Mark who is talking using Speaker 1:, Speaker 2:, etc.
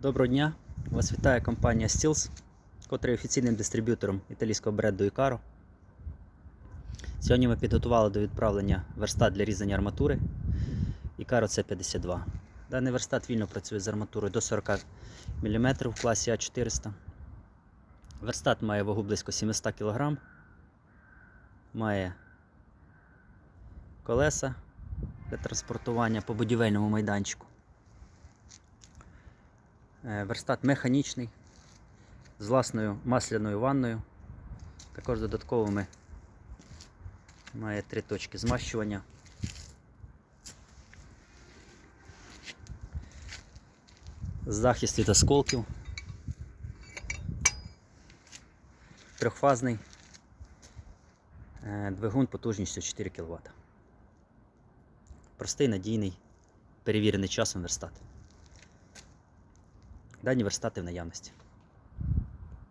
Speaker 1: Доброго дня! Вас вітає компанія Steels, котра є офіційним дистриб'ютором італійського бренду Icaro. Сьогодні ми підготували до відправлення верстат для різання арматури Icaro C52. Даний верстат вільно працює з арматурою до 40 мм в класі А400. Верстат має вагу близько 700 кг, має колеса для транспортування по будівельному майданчику. Е, Верстат механічний з власною масляною ванною. Також додатковими має три точки змащування. Захист від осколків. Трьохфазний е, двигун потужністю 4 кВт. Простий, надійний, перевірений часом верстат. Дані верстати в наявності.